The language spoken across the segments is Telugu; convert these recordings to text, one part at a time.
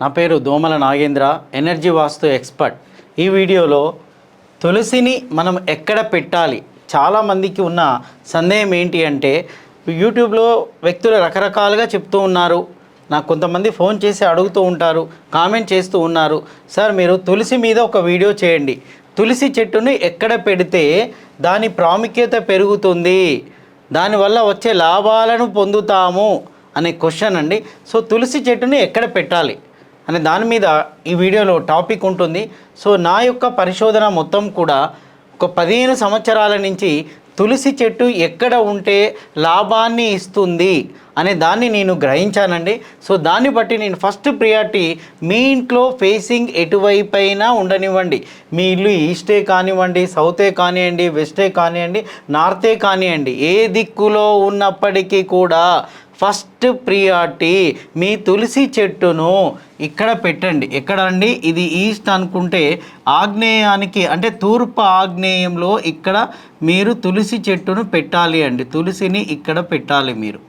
నా పేరు దోమల నాగేంద్ర ఎనర్జీ వాస్తు ఎక్స్పర్ట్ ఈ వీడియోలో తులసిని మనం ఎక్కడ పెట్టాలి? చాలామందికి ఉన్న సందేహం ఏంటి అంటే యూట్యూబ్లో వ్యక్తులు రకరకాలుగా చెప్తూ ఉన్నారు. నాకు కొంతమంది ఫోన్ చేసి అడుగుతూ ఉంటారు కామెంట్ చేస్తూ ఉన్నారు. సార్ మీరు తులసి మీద ఒక వీడియో చేయండి. తులసి చెట్టుని ఎక్కడ పెడితే దాని ప్రాముఖ్యత పెరుగుతుంది? దానివల్ల వచ్చే లాభాలను పొందుతాము? అనే క్వశ్చన్ అండి. సో తులసి చెట్టుని ఎక్కడ పెట్టాలి? అనే దాని మీద ఈ వీడియోలో టాపిక్ ఉంటుంది. సో నా యొక్క పరిశోధన మొత్తం కూడా ఒక పదిహేను సంవత్సరాల నుంచి తులసి చెట్టు ఎక్కడ ఉంటే లాభాన్ని ఇస్తుంది అనే దాన్ని నేను గ్రహించానండి. సో దాన్ని బట్టి నేను ఫస్ట్ ప్రియారిటీ మీ ఇంట్లో ఫేసింగ్ ఎటువైపైనా ఉండనివ్వండి. మీ ఇల్లు ఈస్టే కానివ్వండి సౌతే కానివ్వండి వెస్టే కానివ్వండి నార్తే కానివ్వండి ఏ దిక్కులో ఉన్నప్పటికీ కూడా ఫస్ట్ ప్రియారిటీ మీ తులసి చెట్టును ఇక్కడ పెట్టండి. ఎక్కడ అండి ఇది ఈస్ట్ అనుకుంటే ఆగ్నేయానికి అంటే తూర్పు ఆగ్నేయంలో ఇక్కడ మీరు తులసి చెట్టును పెట్టాలి అండి. తులసిని ఇక్కడ పెట్టాలి మీరు.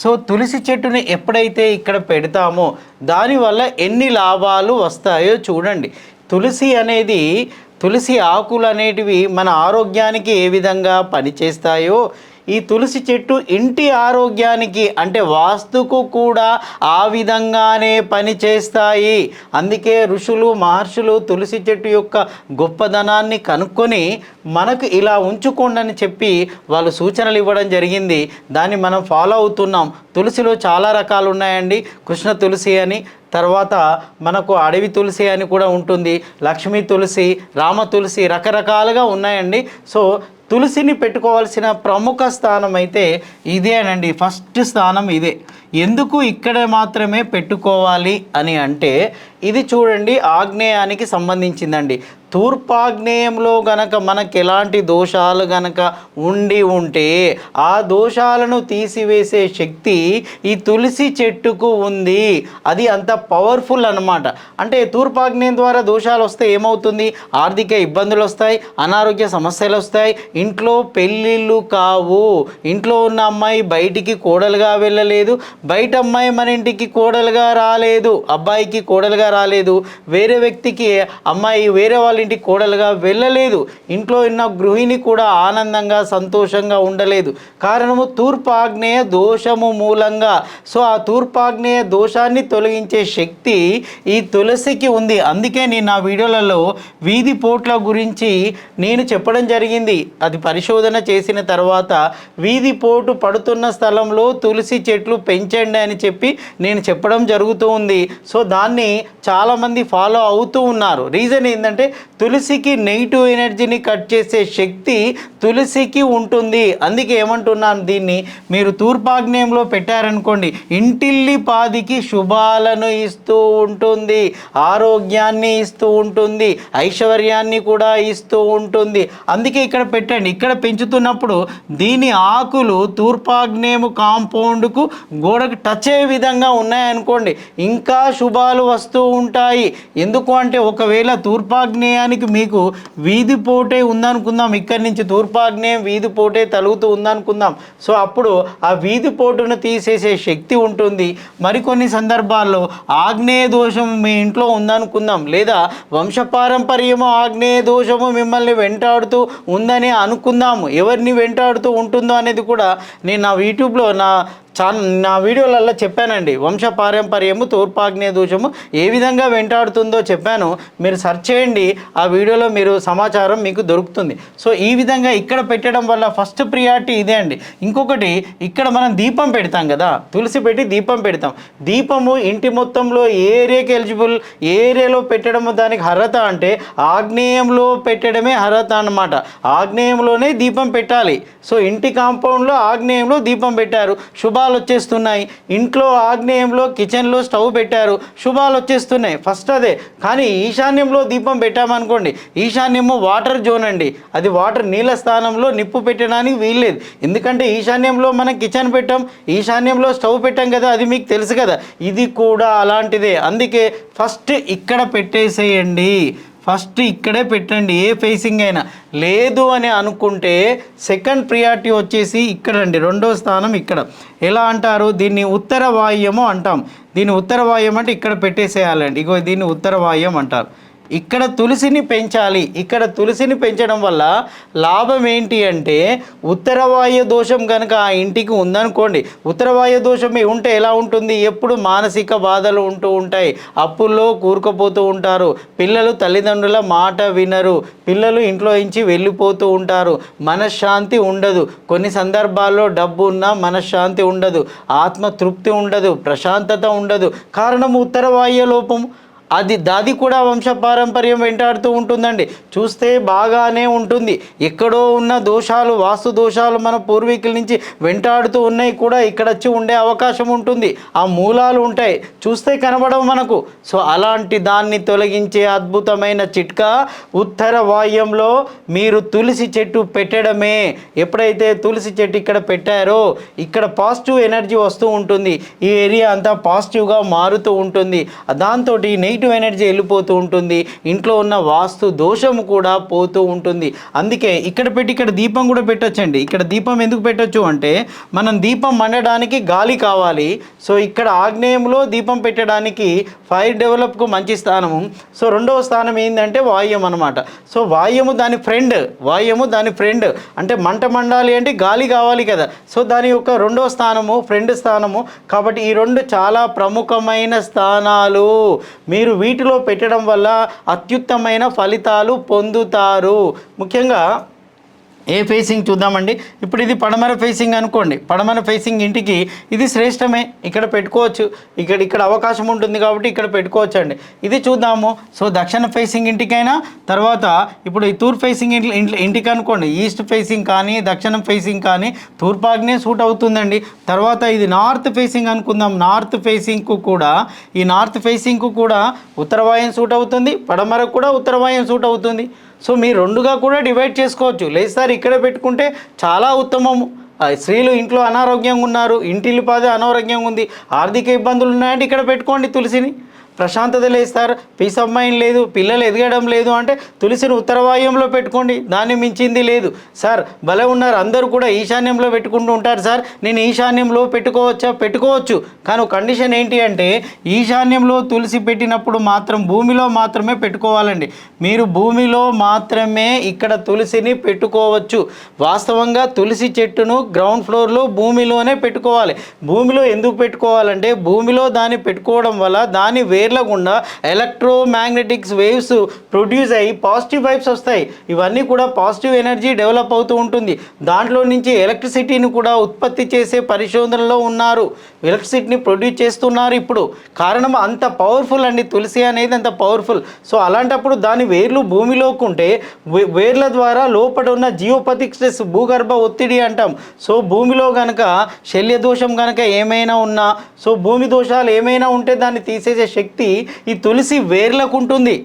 సో తులసి చెట్టుని ఎప్పుడైతే ఇక్కడ పెడతామో దానివల్ల ఎన్ని లాభాలు వస్తాయో చూడండి. తులసి అనేది తులసి ఆకులు అనేటివి మన ఆరోగ్యానికి ఏ విధంగా పనిచేస్తాయో ఈ తులసి చెట్టు ఇంటి ఆరోగ్యానికి అంటే వాస్తుకు కూడా ఆ విధంగానే పనిచేస్తాయి అందుకే ఋషులు మహర్షులు తులసి చెట్టు యొక్క గొప్పదనాన్ని కనుక్కొని మనకు ఇలా ఉంచుకోండి అని చెప్పి వాళ్ళు సూచనలు ఇవ్వడం జరిగింది. దాన్ని మనం ఫాలో అవుతున్నాం. తులసిలో చాలా రకాలు ఉన్నాయండి. కృష్ణ తులసి అని తర్వాత మనకు అడవి తులసి అని కూడా ఉంటుంది. లక్ష్మీ తులసి రామ తులసి రకరకాలుగా ఉన్నాయండి. సో తులసిని పెట్టుకోవాల్సిన ప్రముఖ స్థానం అయితే ఇదేనండి ఫస్ట్ స్థానం ఇదే. ఎందుకు ఇక్కడ మాత్రమే పెట్టుకోవాలి అని అంటే ఇది చూడండి ఆగ్నేయానికి సంబంధించిందండి. తూర్పాగ్నేయంలో గనక మనకు ఎలాంటి దోషాలు గనక ఉండి ఉంటే ఆ దోషాలను తీసివేసే శక్తి ఈ తులసి చెట్టుకు ఉంది. అది అంత పవర్ఫుల్ అన్నమాట. అంటే తూర్పాగ్నేయం ద్వారా దోషాలు వస్తే ఏమవుతుంది? ఆర్థిక ఇబ్బందులు వస్తాయి అనారోగ్య సమస్యలు వస్తాయి. ఇంట్లో పెళ్ళిళ్ళు కావు. ఇంట్లో ఉన్న అమ్మాయి బయటికి కోడలుగా వెళ్ళలేదు. బయట అమ్మాయి మన ఇంటికి కోడలుగా రాలేదు అబ్బాయికి కోడలుగా రాలేదు వేరే వ్యక్తికి అమ్మాయి వేరే వాళ్ళ ఇంటికి కోడలుగా వెళ్ళలేదు ఇంట్లో ఉన్న గృహిణి కూడా ఆనందంగా సంతోషంగా ఉండలేదు. కారణము తూర్పాగ్నేయ దోషము మూలంగా. సో ఆ తూర్పాగ్నేయ దోషాన్ని తొలగించే శక్తి ఈ తులసికి ఉంది. అందుకే నేను నా వీడియోలలో వీధి పోట్ల గురించి నేను చెప్పడం జరిగింది. అది పరిశోధన చేసిన తర్వాత వీధి పోటు పడుతున్న స్థలంలో తులసి చెట్లు పెంచండి అని చెప్పి నేను చెప్పడం జరుగుతూ ఉంది. సో దాన్ని చాలామంది ఫాలో అవుతూ ఉన్నారు. రీజన్ ఏంటంటే తులసికి నెగిటివ్ ఎనర్జీని కట్ చేసే శక్తి తులసికి ఉంటుంది. అందుకే ఏమంటున్నాను దీన్ని? మీరు తూర్పాగ్నేయంలో పెట్టారనుకోండి ఇంటిల్లి పాదికి శుభాలను ఇస్తూ ఉంటుంది. ఆరోగ్యాన్ని ఇస్తూ ఉంటుంది. ఐశ్వర్యాన్ని కూడా ఇస్తూ ఉంటుంది. అందుకే ఇక్కడ పెట్టండి. ఇక్కడ పెంచుతున్నప్పుడు దీని ఆకులు తూర్పాగ్నేయము కాంపౌండ్కు గోడకు టచ్ అయ్యే విధంగా ఉన్నాయనుకోండి ఇంకా శుభాలు వస్తూ ఉంటాయి. ఎందుకు అంటే ఒకవేళ తూర్పాగ్నేయానికి మీకు వీధి పోటే ఉందనుకుందాం ఇక్కడి నుంచి తూర్పాగ్నేయం వీధి పోటే తలుగుతూ ఉందనుకుందాం. సో అప్పుడు ఆ వీధి పోటును తీసేసే శక్తి ఉంటుంది. మరికొన్ని సందర్భాల్లో ఆగ్నేయ దోషం మీ ఇంట్లో ఉందనుకుందాం లేదా వంశపారంపర్యము ఆగ్నేయ దోషము మిమ్మల్ని వెంటాడుతూ ఉందని అనుకుందాము. ఎవరిని వెంటాడుతూ ఉంటుందో అనేది కూడా నేను నా యూట్యూబ్లో నా చా నా వీడియోలలో చెప్పానండి. వంశ పారంపర్యము తూర్పాగ్నేయ దోషము ఏ విధంగా వెంటాడుతుందో చెప్పాను. మీరు సెర్చ్ చేయండి. ఆ వీడియోలో మీరు సమాచారం మీకు దొరుకుతుంది. సో ఈ విధంగా ఇక్కడ పెట్టడం వల్ల ఫస్ట్ ప్రియారిటీ ఇదే అండి. ఇంకొకటి ఇక్కడ మనం దీపం పెడతాం కదా. తులసి పెట్టి దీపం పెడతాం. దీపము ఇంటి మొత్తంలో ఏ ఏరియాకి ఎలిజిబుల్ ఏ ఏరియాలో పెట్టడం దానికి అర్హత అంటే ఆగ్నేయంలో పెట్టడమే అర్హత అన్నమాట. ఆగ్నేయంలోనే దీపం పెట్టాలి. సో ఇంటి కాంపౌండ్లో ఆగ్నేయంలో దీపం పెట్టారు. శుభ శుభాలు వచ్చేస్తున్నాయి. ఇంట్లో ఆగ్నేయంలో కిచెన్లో స్టవ్ పెట్టారు. శుభాలు వచ్చేస్తున్నాయి. ఫస్ట్ అదే. కానీ ఈశాన్యంలో దీపం పెట్టామనుకోండి ఈశాన్యము వాటర్ జోన్ అండి. అది వాటర్ నీళ్ళ స్థానంలో నిప్పు పెట్టడానికి వీల్లేదు. ఎందుకంటే ఈశాన్యంలో మనం కిచెన్ పెట్టాం ఈశాన్యంలో స్టవ్ పెట్టాం కదా అది మీకు తెలుసు కదా. ఇది కూడా అలాంటిదే. అందుకే ఫస్ట్ ఇక్కడ పెట్టేసేయండి. ఫస్ట్ ఇక్కడే పెట్టండి ఏ ఫేసింగ్ అయినా. లేదు అని అనుకుంటే సెకండ్ ప్రియారిటీ వచ్చేసి ఇక్కడండి రెండో స్థానం ఇక్కడ. ఎలా అంటారు? దీన్ని ఉత్తర వాయుము అంటాం. దీన్ని ఉత్తర వాయుం అంటే ఇక్కడ పెట్టేసేయాలండి. ఇగో దీన్ని ఉత్తర వాయుం అంటారు. ఇక్కడ తులసిని పెంచాలి. ఇక్కడ తులసిని పెంచడం వల్ల లాభం ఏంటి అంటే ఉత్తరవాయు దోషం కనుక ఆ ఇంటికి ఉందనుకోండి ఉత్తరవాయు దోషం ఉంటే ఎలా ఉంటుంది? ఎప్పుడు మానసిక బాధలు ఉంటూ ఉంటాయి. అప్పుల్లో కూరుకుపోతూ ఉంటారు. పిల్లలు తల్లిదండ్రుల మాట వినరు. పిల్లలు ఇంట్లో నుంచి వెళ్ళిపోతూ ఉంటారు. మనశ్శాంతి ఉండదు. కొన్ని సందర్భాల్లో డబ్బు ఉన్నా మనశ్శాంతి ఉండదు. ఆత్మ తృప్తి ఉండదు. ప్రశాంతత ఉండదు. కారణం ఉత్తరవాయు లోపం. అది దాది కూడా వంశపారంపర్యం వెంటాడుతూ ఉంటుందండి. చూస్తే బాగానే ఉంటుంది. ఎక్కడో ఉన్న దోషాలు వాస్తు దోషాలు మన పూర్వీకుల నుంచి వెంటాడుతూ ఉన్నాయి కూడా ఇక్కడ వచ్చి ఉండే అవకాశం ఉంటుంది. ఆ మూలాలు ఉంటాయి. చూస్తే కనబడవు మనకు. సో అలాంటి దాన్ని తొలగించే అద్భుతమైన చిట్కా ఉత్తర వాయుంలో మీరు తులసి చెట్టు పెట్టడమే. ఎప్పుడైతే తులసి చెట్టు ఇక్కడ పెట్టారో ఇక్కడ పాజిటివ్ ఎనర్జీ వస్తూ ఉంటుంది. ఈ ఏరియా అంతా పాజిటివ్గా మారుతూ ఉంటుంది. దాంతో నెగిటివ్ ఎనర్జీ వెళ్ళిపోతూ ఉంటుంది. ఇంట్లో ఉన్న వాస్తు దోషము కూడా పోతూ ఉంటుంది. అందుకే ఇక్కడ పెట్టి ఇక్కడ దీపం కూడా పెట్టొచ్చండి. ఇక్కడ దీపం ఎందుకు పెట్టొచ్చు అంటే మనం దీపం మండడానికి గాలి కావాలి. సో ఇక్కడ ఆగ్నేయంలో దీపం పెట్టడానికి ఫైర్ డెవలప్కు మంచి స్థానము. సో రెండవ స్థానం ఏంటంటే వాయుం అనమాట సో వాయుము దాని ఫ్రెండ్ వాయుము దాని ఫ్రెండ్. అంటే మంట మండాలి అంటే గాలి కావాలి కదా. సో దాని యొక్క రెండవ స్థానము ఫ్రెండ్ స్థానము. కాబట్టి ఈ రెండు చాలా ప్రముఖమైన స్థానాలు. మీరు వీటిలో పెట్టడం వల్ల అత్యుత్తమైన ఫలితాలు పొందుతారు. ముఖ్యంగా ఏ ఫేసింగ్ చూద్దామండి? ఇప్పుడు ఇది పడమర ఫేసింగ్ అనుకోండి. పడమర ఫేసింగ్ ఇంటికి ఇది శ్రేష్టమే. ఇక్కడ పెట్టుకోవచ్చు. ఇక్కడ ఇక్కడ అవకాశం ఉంటుంది కాబట్టి ఇక్కడ పెట్టుకోవచ్చు అండి ఇది చూద్దాము. సో దక్షిణ ఫేసింగ్ ఇంటికైనా తర్వాత ఇప్పుడు ఈ తూర్పు ఫేసింగ్ ఇంటికి అనుకోండి. ఈస్ట్ ఫేసింగ్ కానీ దక్షిణం ఫేసింగ్ కానీ తూర్పాగ్నే సూట్ అవుతుందండి. తర్వాత ఇది నార్త్ ఫేసింగ్ అనుకుందాం. నార్త్ ఫేసింగ్కు కూడా ఈ నార్త్ ఫేసింగ్కు కూడా ఉత్తరవాయం సూట్ అవుతుంది. పడమరకు కూడా ఉత్తరవాయం సూట్ అవుతుంది. సో మీరు రెండుగా కూడా డివైడ్ చేసుకోవచ్చు. లేదు సార్ ఇక్కడ పెట్టుకుంటే చాలా ఉత్తమము స్త్రీలు ఇంట్లో అనారోగ్యంగా ఉన్నారు ఇంటిల్లిపాదే అనారోగ్యంగా ఉంది. ఆర్థిక ఇబ్బందులు ఉన్నాయంటే ఇక్కడ పెట్టుకోండి తులసిని. ప్రశాంతత లేదు సార్ పీస్ ఆఫ్ మైండ్ లేదు పిల్లలు ఎదగడం లేదు అంటే తులసిని ఉత్తరవాయుంలో పెట్టుకోండి దాన్ని మించింది లేదు. సార్ భలే ఉన్నారు అందరూ కూడా ఈశాన్యంలో పెట్టుకుంటూ ఉంటారు సార్. నేను ఈశాన్యంలో పెట్టుకోవచ్చా? పెట్టుకోవచ్చు. కానీ కండిషన్ ఏంటి అంటే ఈశాన్యంలో తులసి పెట్టినప్పుడు మాత్రం భూమిలో మాత్రమే పెట్టుకోవాలండి. మీరు భూమిలో మాత్రమే ఇక్కడ తులసిని పెట్టుకోవచ్చు. వాస్తవంగా తులసి చెట్టును గ్రౌండ్ ఫ్లోర్లో భూమిలోనే పెట్టుకోవాలి. భూమిలో ఎందుకు పెట్టుకోవాలంటే భూమిలో దాన్ని పెట్టుకోవడం వల్ల దాని వే వేర్ల గుండా ఎలక్ట్రోమాగ్నెటిక్స్ వేవ్స్ ప్రొడ్యూస్ అయ్యి పాజిటివ్ వైబ్స్ వస్తాయి. ఇవన్నీ కూడా పాజిటివ్ ఎనర్జీ డెవలప్ అవుతూ ఉంటుంది. దాంట్లో నుంచి ఎలక్ట్రిసిటీని కూడా ఉత్పత్తి చేసే పరిశోధనలో ఉన్నారు. ఎలక్ట్రిసిటీని ప్రొడ్యూస్ చేస్తున్నారు ఇప్పుడు. కారణం అంత పవర్ఫుల్ అండి తులసి అనేది అంత పవర్ఫుల్. సో అలాంటప్పుడు దాని వేర్లు భూమిలోకి ఉంటే వేర్ల ద్వారా లోపల ఉన్న జియోపతిక్ స్ట్రెస్ భూగర్భ ఒత్తిడి అంటాం. సో భూమిలో కనుక శల్య దోషం కనుక ఏమైనా ఉన్నా సో భూమి దోషాలు ఏమైనా ఉంటే దాన్ని తీసేసే శక్తి ఈ తులసి వేర్లకు ఉంటుంది.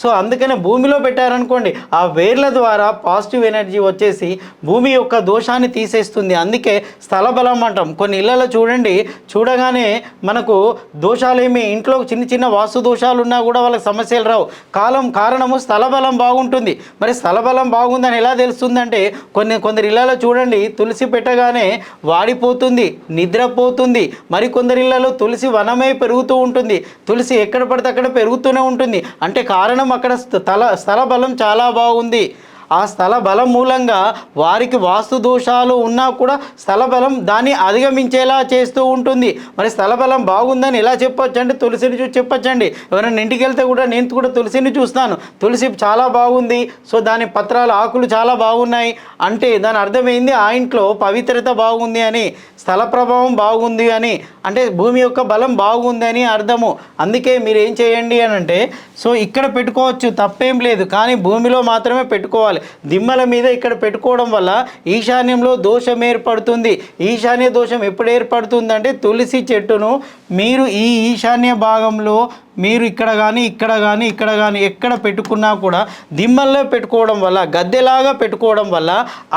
సో అందుకనే భూమిలో పెట్టారనుకోండి ఆ వేర్ల ద్వారా పాజిటివ్ ఎనర్జీ వచ్చేసి భూమి యొక్క దోషాన్ని తీసేస్తుంది. అందుకే స్థల బలం అంటాం. కొన్ని ఇళ్ళలో చూడండి చూడగానే మనకు దోషాలేమి ఇంట్లో చిన్న చిన్న వాస్తు దోషాలు ఉన్నా కూడా వాళ్ళకి సమస్యలు రావు. కాలం కారణము స్థల బలం బాగుంటుంది. మరి స్థల బలం బాగుందని ఎలా తెలుస్తుందంటే కొన్ని కొందరు ఇళ్ళలో చూడండి తులసి పెట్టగానే వాడిపోతుంది నిద్రపోతుంది. మరి కొందరి ఇళ్ళలో తులసి వనమే పెరుగుతూ ఉంటుంది. తులసి ఎక్కడ పడితే అక్కడ పెరుగుతూనే ఉంటుంది. అంటే కారణం అక్కడ స్థల స్థల బలం చాలా బాగుంది. ఆ స్థల బలం మూలంగా వారికి వాస్తు దోషాలు ఉన్నా కూడా స్థల బలం దాన్ని అధిగమించేలా చేస్తూ ఉంటుంది. మరి స్థల బలం బాగుందని ఎలా చెప్పొచ్చండి? తులసిని చూసి చెప్పొచ్చండి. ఎవరైనా ఇంటికి వెళ్తే కూడా నేను కూడా తులసిని చూస్తాను. తులసి చాలా బాగుంది. సో దాని పత్రాలు ఆకులు చాలా బాగున్నాయి. అంటే దాని అర్థమైంది ఆ ఇంట్లో పవిత్రత బాగుంది అని స్థల ప్రభావం బాగుంది అని అంటే భూమి యొక్క బలం బాగుందని అర్థము. అందుకే మీరు ఏం చేయండి అని అంటే సో ఇక్కడ పెట్టుకోవచ్చు తప్పేం లేదు కానీ భూమిలో మాత్రమే పెట్టుకోవాలి. దిమ్మల మీద ఇక్కడ పెట్టుకోవడం వల్ల ఈశాన్యంలో దోషం ఏర్పడుతుంది. ఈశాన్య దోషం ఎప్పుడు ఏర్పడుతుందంటే తులసి చెట్టును మీరు ఈ ఈశాన్య భాగంలో మీరు ఇక్కడ కానీ ఇక్కడ కానీ ఇక్కడ కానీ ఎక్కడ పెట్టుకున్నా కూడా దిమ్మల్లో పెట్టుకోవడం వల్ల గద్దెలాగా పెట్టుకోవడం వల్ల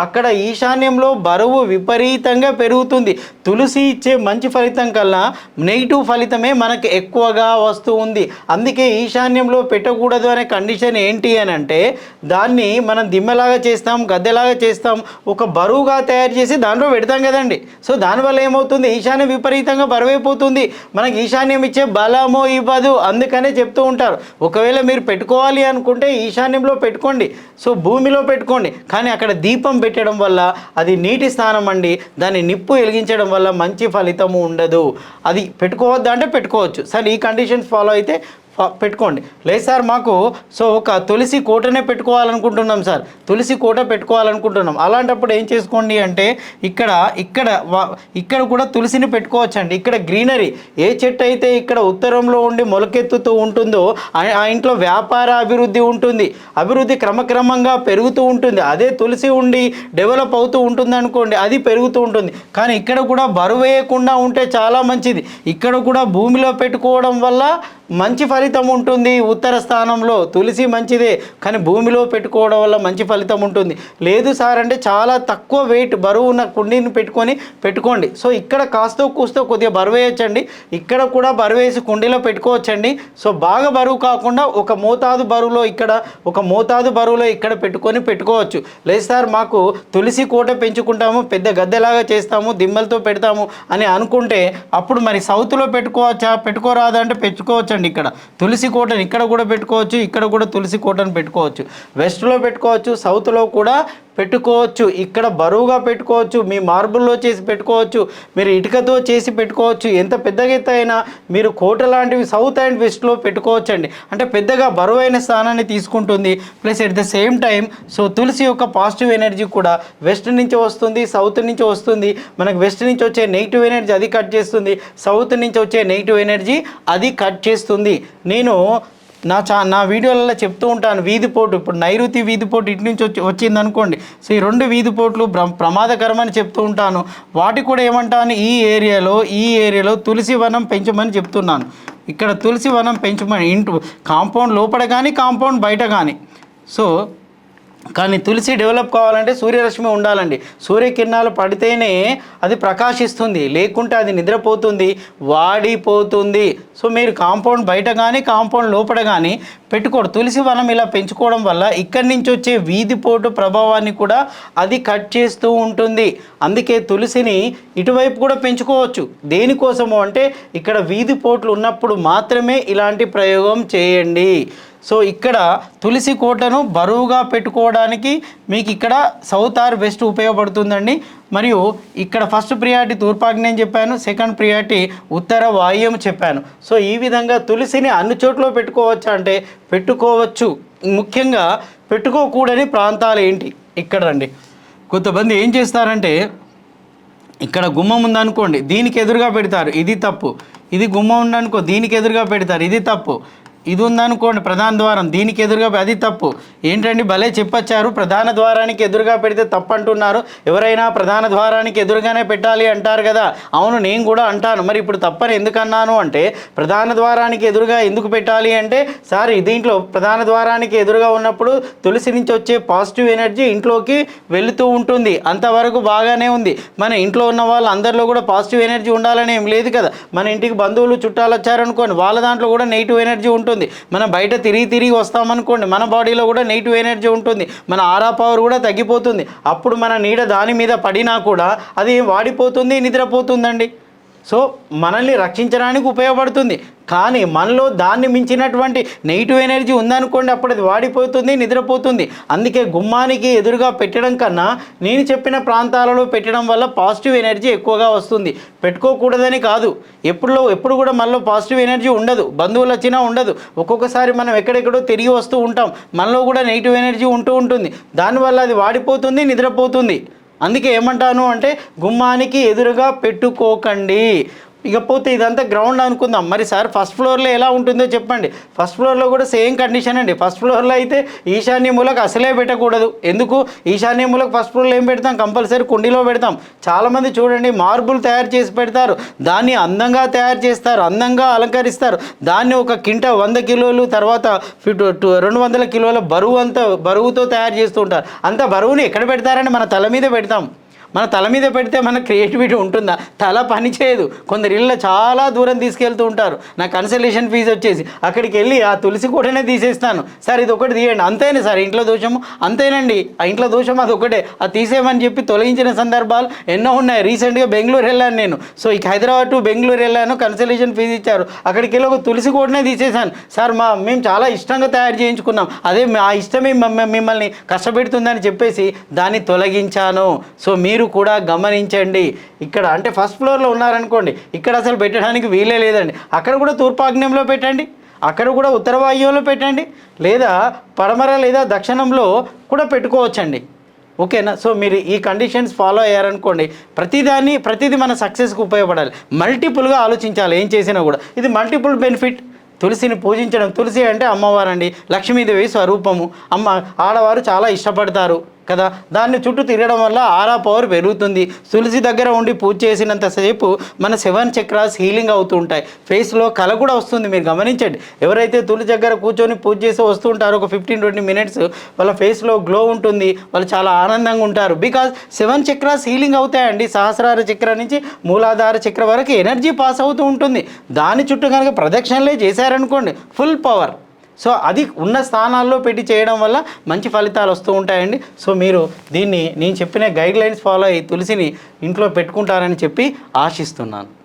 అక్కడ ఈశాన్యంలో బరువు విపరీతంగా పెరుగుతుంది. తులసి ఇచ్చే మంచి ఫలితం కల్లా నెగిటివ్ ఫలితమే మనకు ఎక్కువగా వస్తూ ఉంది. అందుకే ఈశాన్యంలో పెట్టకూడదు అనే కండిషన్ ఏంటి అని అంటే దాన్ని మనం దిమ్మలాగా చేస్తాం గద్దెలాగా చేస్తాం ఒక బరువుగా తయారు చేసి దాంట్లో పెడతాం కదండి. సో దానివల్ల ఏమవుతుంది? ఈశాన్యం విపరీతంగా బరువైపోతుంది. మనకి ఈశాన్యం ఇచ్చే బలమో ఇవ్వదు. అందుకనే చెప్తూ ఉంటారు. ఒకవేళ మీరు పెట్టుకోవాలి అనుకుంటే ఈశాన్యంలో పెట్టుకోండి. సో భూమిలో పెట్టుకోండి. కానీ అక్కడ దీపం పెట్టడం వల్ల అది నీటి స్థానం అండి. దాన్ని నిప్పు వెలిగించడం వల్ల మంచి ఫలితము ఉండదు. అది పెట్టుకోవద్దా అంటే పెట్టుకోవచ్చు. సరే ఈ కండిషన్స్ ఫాలో అయితే పెట్టుకోండి. లేదు సార్ మాకు సో ఒక తులసి కోటనే పెట్టుకోవాలనుకుంటున్నాం సార్. తులసి కోట పెట్టుకోవాలనుకుంటున్నాం. అలాంటప్పుడు ఏం చేసుకోండి అంటే ఇక్కడ ఇక్కడ ఇక్కడ కూడా తులసిని పెట్టుకోవచ్చండి. ఇక్కడ గ్రీనరీ. ఏ చెట్టు అయితే ఇక్కడ ఉత్తరంలో ఉండి మొలకెత్తుతూ ఉంటుందో ఆ- ఆ ఇంట్లో వ్యాపార అభివృద్ధి ఉంటుంది. అభివృద్ధి క్రమక్రమంగా పెరుగుతూ ఉంటుంది. అదే తులసి ఉండి డెవలప్ అవుతూ ఉంటుంది అనుకోండి అది పెరుగుతూ ఉంటుంది. కానీ ఇక్కడ కూడా బరువు వేయకుండా ఉంటే చాలా మంచిది. ఇక్కడ కూడా భూమిలో పెట్టుకోవడం వల్ల మంచి ఫలితం ఉంటుంది ఉత్తర స్థానంలో. తులసి మంచిదే కానీ భూమిలో పెట్టుకోవడం వల్ల మంచి ఫలితం ఉంటుంది. లేదు సార్ అంటే చాలా తక్కువ వెయిట్ బరువు ఉన్న కుండీని పెట్టుకొని పెట్టుకోండి. సో ఇక్కడ కాస్తో కూస్తో కొద్దిగా బరువు వేయచ్చండి ఇక్కడ కూడా బరువు వేసి కుండీలో పెట్టుకోవచ్చండి. సో బాగా బరువు కాకుండా ఒక మోతాదు బరువులో ఇక్కడ ఒక మోతాదు బరువులో ఇక్కడ పెట్టుకొని పెట్టుకోవచ్చు. లేదు సార్ మాకు తులసి కోట పెంచుకుంటాము పెద్ద గద్దెలాగా చేస్తాము దిమ్మలతో పెడతాము అని అనుకుంటే అప్పుడు మరి సౌత్లో పెట్టుకోవచ్చా పెట్టుకోరాదా అంటే చూడండి ఇక్కడ. తులసి కోటను ఇక్కడ కూడా పెట్టుకోవచ్చు ఇక్కడ కూడా తులసి కోటను పెట్టుకోవచ్చు. వెస్ట్లో పెట్టుకోవచ్చు సౌత్లో కూడా పెట్టుకోవచ్చు. ఇక్కడ బరువుగా పెట్టుకోవచ్చు. మీ మార్బుల్లో చేసి పెట్టుకోవచ్చు. మీరు ఇటుకతో చేసి పెట్టుకోవచ్చు. ఎంత పెద్దగా అయినా మీరు కోట లాంటివి సౌత్ అండ్ వెస్ట్లో పెట్టుకోవచ్చండి. అంటే పెద్దగా బరువైన స్థానాన్ని తీసుకుంటుంది. Plus at the same time so తులసి యొక్క పాజిటివ్ ఎనర్జీ కూడా వెస్ట్ నుంచి వస్తుంది సౌత్ నుంచి వస్తుంది. మనకు వెస్ట్ నుంచి వచ్చే నెగిటివ్ ఎనర్జీ అది కట్ చేస్తుంది. సౌత్ నుంచి వచ్చే నెగిటివ్ ఎనర్జీ అది కట్ చేస్తుంది. నేను నా చా నా వీడియోలలో చెప్తూ ఉంటాను వీధిపోటు ఇప్పుడు నైరుతి వీధిపోటు ఇటు నుంచి వచ్చి వచ్చింది అనుకోండి. సో ఈ రెండు వీధిపోట్లు ప్ర ప్రమాదకరమని చెప్తూ ఉంటాను. వాటి కూడా ఏమంటాను? ఈ ఏరియాలో ఈ ఏరియాలో తులసి వనం పెంచమని చెప్తున్నాను. ఇక్కడ తులసి వనం పెంచమని ఇంటు కాంపౌండ్ లోపల కానీ కాంపౌండ్ బయట కానీ సో కానీ తులసి డెవలప్ కావాలంటే సూర్యరశ్మి ఉండాలండి. సూర్యకిరణాలు పడితేనే అది ప్రకాశిస్తుంది. లేకుంటే అది నిద్రపోతుంది వాడిపోతుంది. సో మీరు కాంపౌండ్ బయట కానీ కాంపౌండ్ లోపల కానీ పెట్టుకోడు తులసి వనం ఇలా పెంచుకోవడం వల్ల ఇక్కడి నుంచి వచ్చే వీధిపోటు ప్రభావాన్ని కూడా అది కట్ చేస్తూ ఉంటుంది. అందుకే తులసిని ఇటువైపు కూడా పెంచుకోవచ్చు. దేనికోసము అంటే ఇక్కడ వీధిపోట్లు ఉన్నప్పుడు మాత్రమే ఇలాంటి ప్రయోగం చేయండి. సో ఇక్కడ తులసి కోటను బరువుగా పెట్టుకోవడానికి మీకు ఇక్కడ సౌత్ ఆర్ వెస్ట్ ఉపయోగపడుతుందండి. మరియు ఇక్కడ ఫస్ట్ ప్రియారిటీ తూర్పాగ్నేయం చెప్పాను సెకండ్ ప్రియారిటీ ఉత్తర వాయువ్యం చెప్పాను. సో ఈ విధంగా తులసిని అన్ని చోట్ల పెట్టుకోవచ్చు అంటే పెట్టుకోవచ్చు. ముఖ్యంగా పెట్టుకోకూడని ప్రాంతాలు ఏంటి? ఇక్కడ రండి. కొంతమంది ఏం చేస్తారంటే ఇక్కడ గుమ్మం ఉందనుకోండి దీనికి ఎదురుగా పెడతారు ఇది తప్పు. ఇది గుమ్మం ఉందనుకో దీనికి ఎదురుగా పెడతారు ఇది తప్పు. ఇది ఉందనుకోండి ప్రధాన ద్వారం. దీనికి ఎదురుగా అది తప్పు. ఏంటండి భలే చెప్పొచ్చారు? ప్రధాన ద్వారానికి ఎదురుగా పెడితే తప్పంటున్నారు. ఎవరైనా ప్రధాన ద్వారానికి ఎదురుగానే పెట్టాలి అంటారు కదా. అవును నేను కూడా అంటాను. మరి ఇప్పుడు తప్పని ఎందుకన్నాను అంటే ప్రధాన ద్వారానికి ఎదురుగా ఎందుకు పెట్టాలి అంటే సార్ దీంట్లో ప్రధాన ద్వారానికి ఎదురుగా ఉన్నప్పుడు తులసి నుంచి వచ్చే పాజిటివ్ ఎనర్జీ ఇంట్లోకి వెళుతూ ఉంటుంది. అంతవరకు బాగానే ఉంది. మన ఇంట్లో ఉన్న వాళ్ళు అందరిలో కూడా పాజిటివ్ ఎనర్జీ ఉండాలని ఏం లేదు కదా. మన ఇంటికి బంధువులు చుట్టాలు వచ్చారనుకోండి వాళ్ళ దాంట్లో కూడా నెగిటివ్ ఎనర్జీ ఉంటుంది. మనం బయట తిరిగి తిరిగి వస్తామనుకోండి మన బాడీలో కూడా నెగిటివ్ ఎనర్జీ ఉంటుంది. మన ఆరా పవర్ కూడా తగ్గిపోతుంది. అప్పుడు మన నీడ దాని మీద పడినా కూడా అది వాడిపోతుంది నిద్రపోతుందండి. సో మనల్ని రక్షించడానికి ఉపయోగపడుతుంది. కానీ మనలో దాన్ని మించినటువంటి నెగిటివ్ ఎనర్జీ ఉందనుకోండి అప్పుడు అది వాడిపోతుంది నిద్రపోతుంది. అందుకే గుమ్మానికి ఎదురుగా పెట్టడం కన్నా నేను చెప్పిన ప్రాంతాలలో పెట్టడం వల్ల పాజిటివ్ ఎనర్జీ ఎక్కువగా వస్తుంది. పెట్టుకోకూడదని కాదు. ఎప్పుడులో ఎప్పుడు కూడా మనలో పాజిటివ్ ఎనర్జీ ఉండదు. బంధువులు వచ్చినా ఉండదు. ఒక్కొక్కసారి మనం ఎక్కడెక్కడో తిరిగి వస్తూ ఉంటాం. మనలో కూడా నెగిటివ్ ఎనర్జీ ఉంటూ ఉంటుంది. దానివల్ల అది వాడిపోతుంది నిద్రపోతుంది. అందుకే ఏమంటాను అంటే గుమ్మానికి ఎదురుగా పెట్టుకోకండి. ఇకపోతే ఇదంతా గ్రౌండ్ అనుకుందాం. మరి సార్ ఫస్ట్ ఫ్లోర్లో ఎలా ఉంటుందో చెప్పండి. ఫస్ట్ ఫ్లోర్లో కూడా సేమ్ కండిషన్ అండి. ఫస్ట్ ఫ్లోర్లో అయితే ఈశాన్య మూలకు అసలే పెట్టకూడదు. ఎందుకు? ఈశాన్య మూలకు ఫస్ట్ ఫ్లోర్లో ఏం పెడతాం? కంపల్సరీ కుండీలో పెడతాం. చాలామంది చూడండి మార్బుల్ తయారు చేసి పెడతారు. దాన్ని అందంగా తయారు చేస్తారు. అందంగా అలంకరిస్తారు. దాన్ని ఒక కింట వంద కిలోలు తర్వాత టు- రెండు వందల కిలోల బరువు అంతా బరువుతో తయారు చేస్తూ ఉంటారు. అంత బరువుని ఎక్కడ పెడతారని మన తల మీద పెడతాం. మన తల మీద పెడితే మన క్రియేటివిటీ ఉంటుందా? తల పని చేయదు. కొందరు ఇళ్ళ చాలా దూరం తీసుకెళ్తూ ఉంటారు. నా కన్సల్టేషన్ ఫీజు వచ్చేసి అక్కడికి వెళ్ళి ఆ తులసి కూడానే తీసేస్తాను. సార్ ఇది ఒకటి తీయండి. అంతేనా సార్? ఇంట్లో దోషము? అంతేనండి. ఆ ఇంట్లో దోషం అది ఒకటే అది తీసేయమని చెప్పి తొలగించిన సందర్భాలు ఎన్నో ఉన్నాయి. రీసెంట్గా బెంగళూరు వెళ్ళాను నేను. సో ఇక హైదరాబాద్ టు బెంగళూరు వెళ్ళాను. కన్సల్టేషన్ ఫీజు ఇచ్చారు. అక్కడికి వెళ్ళి ఒక తులసి కూడానే తీసేశాను. సార్ మా మేము చాలా ఇష్టంగా తయారు చేయించుకున్నాం. అదే మా ఇష్టమే మిమ్మల్ని కష్టపెడుతుందని చెప్పేసి దాన్ని తొలగించాను. సో మీరు కూడా గమనించండి. ఇక్కడ అంటే ఫస్ట్ ఫ్లోర్లో ఉన్నారనుకోండి ఇక్కడ అసలు పెట్టడానికి వీలే లేదండి. అక్కడ కూడా తూర్పాగ్నేయంలో పెట్టండి అక్కడ కూడా ఉత్తర వాయువులో పెట్టండి లేదా పడమర లేదా దక్షిణంలో కూడా పెట్టుకోవచ్చండి. ఓకేనా? సో మీరు ఈ కండిషన్స్ ఫాలో అయ్యారనుకోండి ప్రతిదాన్ని ప్రతిదీ మన సక్సెస్కి ఉపయోగపడాలి. మల్టిపుల్గా ఆలోచించాలి ఏం చేసినా కూడా. ఇది మల్టిపుల్ బెనిఫిట్ తులసిని పూజించడం తులసి అంటే అమ్మవారండి. లక్ష్మీదేవి స్వరూపము. అమ్మ ఆడవారు చాలా ఇష్టపడతారు. కదా? దాన్ని చుట్టూ తిరగడం వల్ల ఆరా పవర్ పెరుగుతుంది. తులసి దగ్గర ఉండి పూజ చేసినంతసేపు మన సెవెన్ చక్రాస్ హీలింగ్ అవుతూ ఉంటాయి ఫేస్లో కళ కూడా వస్తుంది మీరు గమనించండి. ఎవరైతే తులసి దగ్గర కూర్చొని పూజ చేసి వస్తూ ఉంటారో ఒక ఫిఫ్టీన్ ట్వంటీ మినిట్స్ వాళ్ళ ఫేస్లో గ్లో ఉంటుంది. వాళ్ళు చాలా ఆనందంగా ఉంటారు. బికాజ్ సెవెన్ చక్రాస్ హీలింగ్ అవుతాయండి. సహస్రార చక్ర నుంచి మూలాధార చక్ర వరకు ఎనర్జీ పాస్ అవుతూ ఉంటుంది. దాని చుట్టూ కనుక ప్రదక్షిణలే చేశారనుకోండి ఫుల్ పవర్. సో అది ఉన్న స్థానాల్లో పెట్టి చేయడం వల్ల మంచి ఫలితాలు వస్తూ ఉంటాయండి. సో మీరు దీన్ని నేను చెప్పిన గైడ్లైన్స్ ఫాలో అయ్యి తులసిని ఇంట్లో పెట్టుకుంటారని చెప్పి ఆశిస్తున్నాను.